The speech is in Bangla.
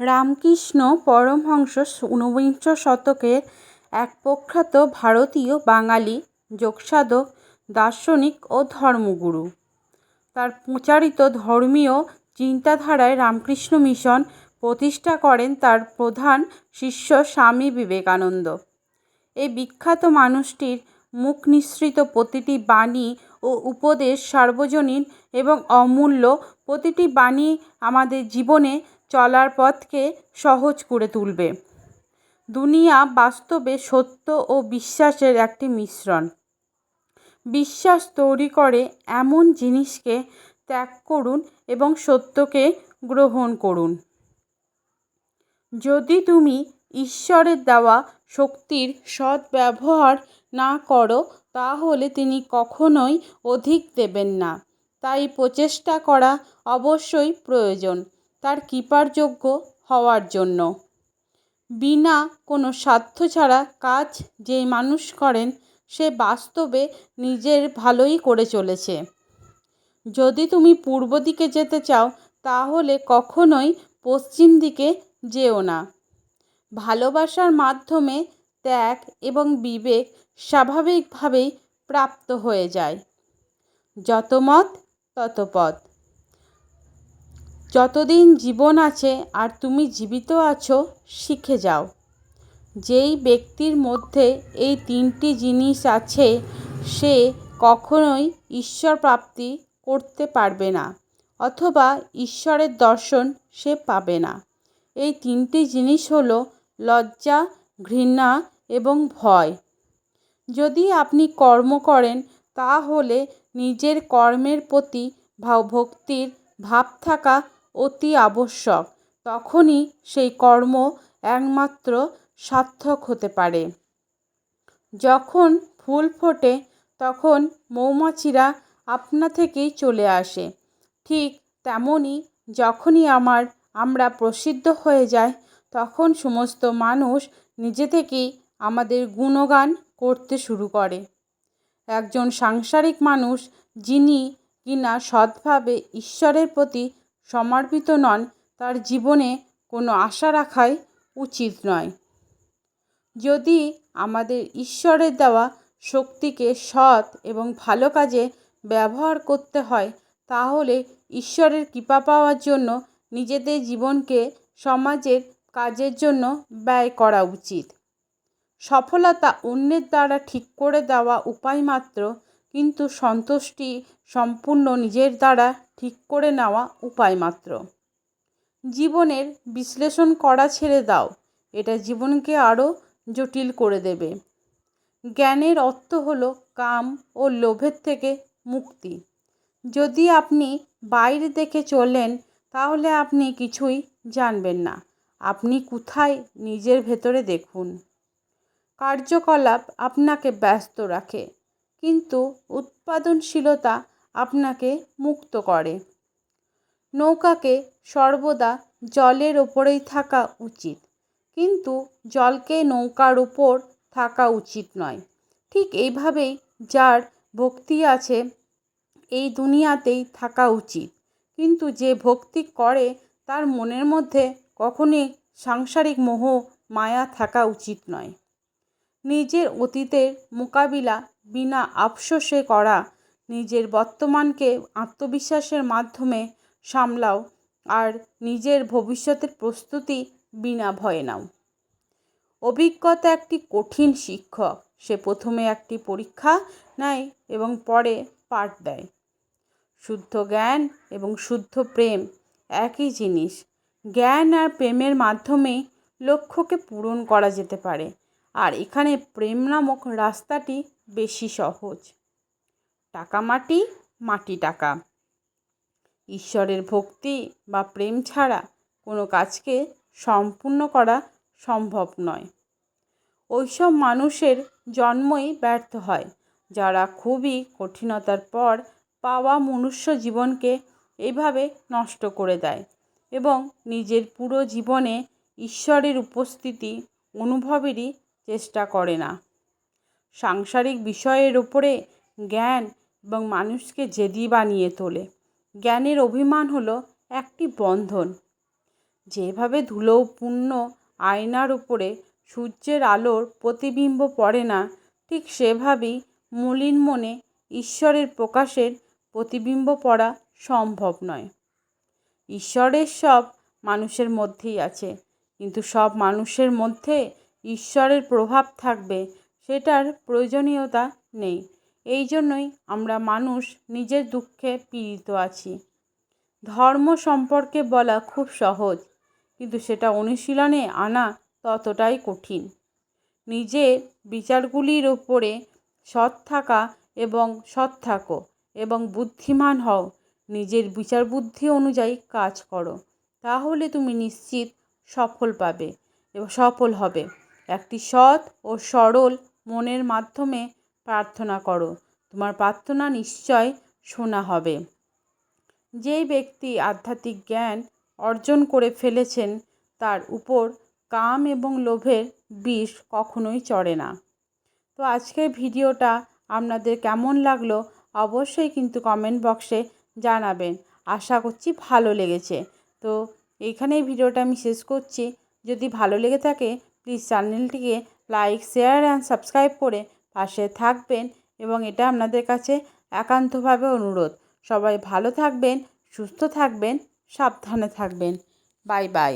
রামকৃষ্ণ পরমহংস ঊনবিংশ শতকের এক প্রখ্যাত ভারতীয় বাঙালি, যোগসাধক, দার্শনিক ও ধর্মগুরু। তার প্রচারিত ধর্মীয় চিন্তাধারায় রামকৃষ্ণ মিশন প্রতিষ্ঠা করেন তার প্রধান শিষ্য স্বামী বিবেকানন্দ। এই বিখ্যাত মানুষটির মুখ নিঃসৃত প্রতিটি বাণী ও উপদেশ সার্বজনীন এবং অমূল্য। প্রতিটি বাণী আমাদের জীবনে চলার পথকে সহজ করে তুলবে। দুনিয়া বাস্তবে সত্য ও বিশ্বাসের একটি মিশ্রণ। বিশ্বাস তৈরি করে এমন জিনিসকে ত্যাগ করুন এবং সত্যকে গ্রহণ করুন। যদি তুমি ঈশ্বরের দেওয়া শক্তির সদ্ব্যবহার না করো, তাহলে তিনি কখনোই অধিক দেবেন না। তাই প্রচেষ্টা করা অবশ্যই প্রয়োজন। তার কৃপার যোগ্য হওয়ার জন্য। বিনা কোনো স্বার্থ ছাড়া কাজ যে মানুষ করেন, সে বাস্তবে নিজের ভালোই করে চলেছে। যদি তুমি পূর্ব দিকে যেতে চাও, তাহলে কখনোই পশ্চিম দিকে যেও না। ভালোবাসার মাধ্যমে ত্যাগ এবং বিবেক স্বাভাবিকভাবেই প্রাপ্ত হয়ে যায়। যত মত, তত পথ। যতদিন জীবন আছে আর তুমি জীবিত আছো, শিখে যাও। যেই ব্যক্তির মধ্যে এই তিনটি জিনিস আছে, সে কখনোই ঈশ্বর প্রাপ্তি করতে পারবে না, অথবা ঈশ্বরের দর্শন সে পাবে না। এই তিনটি জিনিস হলো লজ্জা, ঘৃণা এবং ভয়। যদি আপনি কর্ম করেন, তাহলে নিজের কর্মের প্রতি ভাব ভক্তির ভাব থাকা অতি আবশ্যক। তখনই সেই কর্ম একমাত্র সার্থক হতে পারে। যখন ফুল ফোটে, তখন মৌমাছিরা আপনা থেকেই চলে আসে। ঠিক তেমনই যখনই আমার আমরা প্রসিদ্ধ হয়ে যাই, তখন সমস্ত মানুষ নিজে থেকেই আমাদের গুণগান করতে শুরু করে। একজন সাংসারিক মানুষ যিনি কিনা সৎভাবে ঈশ্বরের প্রতি সমর্পিত নন, তার জীবনে কোনো আশা রাখাই উচিত নয়। যদি আমাদের ঈশ্বরের দেওয়া শক্তিকে সৎ এবং ভালো কাজে ব্যবহার করতে হয়, তাহলে ঈশ্বরের কৃপা পাওয়ার জন্য নিজেদের জীবনকে সমাজের কাজের জন্য ব্যয় করা উচিত। সফলতা অন্যের দ্বারা ঠিক করে দেওয়া উপায় মাত্র কিন্তু সন্তুষ্টি সম্পূর্ণ নিজের দ্বারা ঠিক করে নেওয়া উপায় মাত্র। জীবনের বিশ্লেষণ করা ছেড়ে দাও। এটা জীবনকে আরও জটিল করে দেবে। জ্ঞানের অর্থ হলো কাম ও লোভের থেকে মুক্তি। যদি আপনি বাইরে দেখে চলেন, তাহলে আপনি কিছুই জানবেন না। আপনি কোথায়? নিজের ভেতরে দেখুন। কার্যকলাপ আপনাকে ব্যস্ত রাখে। কিন্তু উৎপাদনশীলতা আপনাকে মুক্ত করে। নৌকাকে সর্বদা জলের ওপরেই থাকা উচিত, কিন্তু জলকে নৌকার উপর থাকা উচিত নয়। ঠিক এইভাবেই যার ভক্তি আছে এই দুনিয়াতেই থাকা উচিত, কিন্তু যে ভক্তি করে তার মনের মধ্যে কখনই সাংসারিক মোহ, মায়া থাকা উচিত নয়। নিজের অতীতের মোকাবিলা বিনা আফসোসে করা নিজের বর্তমানকে আত্মবিশ্বাসের মাধ্যমে সামলাও আর নিজের ভবিষ্যতের প্রস্তুতি বিনা ভয়ে নাও। অভিজ্ঞতা একটি কঠিন শিক্ষক। সে প্রথমে একটি পরীক্ষা নেয় এবং পরে পাঠ দেয়। শুদ্ধ জ্ঞান এবং শুদ্ধ প্রেম একই জিনিস। জ্ঞান আর প্রেমের মাধ্যমেই লক্ষ্যকে পূরণ করা যেতে পারে। আর এখানে প্রেম নামক রাস্তাটি বেশি সহজ। টাকা মাটি মাটি টাকা। ঈশ্বরের ভক্তি বা প্রেম ছাড়া কোনো কাজকে সম্পূর্ণ করা সম্ভব নয়। ওইসব মানুষের জন্মই ব্যর্থ হয়, যারা খুবই কঠিনতার পর পাওয়া মনুষ্য জীবনকে এইভাবে নষ্ট করে দেয় এবং নিজের পুরো জীবনে ঈশ্বরের উপস্থিতি অনুভবেরই চেষ্টা করে না। সাংসারিক বিষয়ের ওপরে জ্ঞান এবং মানুষকে জেদি বানিয়ে তোলে। জ্ঞানের অভিমান হলো একটি বন্ধন। যেভাবে ধুলোপূর্ণ আয়নার উপরে সূর্যের আলোর প্রতিবিম্ব পড়ে না, ঠিক সেভাবেই মলিন মনে ঈশ্বরের প্রকাশের প্রতিবিম্ব পড়া সম্ভব নয়। ঈশ্বরের সব মানুষের মধ্যেই আছে, কিন্তু সব মানুষের মধ্যে ঈশ্বরের প্রভাব থাকবে সেটার প্রয়োজনীয়তা নেই। এই জন্যই আমরা মানুষ নিজের দুঃখে পীড়িত আছি। ধর্ম সম্পর্কে বলা খুব সহজ, কিন্তু সেটা অনুশীলনে আনা ততটাই কঠিন। নিজের বিচারগুলির ওপরে সৎ থাকা এবং সৎ থাকো এবং বুদ্ধিমান হও। নিজের বিচার বুদ্ধি অনুযায়ী কাজ করো। তাহলে তুমি নিশ্চিত সফল পাবে এবং সফল হবে। একটি সৎ ও সরল মনের মাধ্যমে প্রার্থনা করো। তোমার প্রার্থনা নিশ্চয় শোনা হবে। যেই ব্যক্তি আধ্যাত্মিক জ্ঞান অর্জন করে ফেলেছেন, তার উপর কাম এবং লোভের বিষ কখনোই চড়ে না। তো আজকের ভিডিওটা আপনাদের কেমন লাগল অবশ্যই কিন্তু কমেন্ট বক্সে জানাবেন। আশা করছি ভালো লেগেছে। তো এইখানেই ভিডিওটা আমি শেষ করছি। যদি ভালো লেগে থাকে প্লিজ চ্যানেলটিকে লাইক, শেয়ার অ্যান্ড সাবস্ক্রাইব করে পাশে থাকবেন এবং এটা আপনাদের কাছে একান্তভাবে অনুরোধ। সবাই ভালো থাকবেন, সুস্থ থাকবেন, সাবধানে থাকবেন। Bye bye.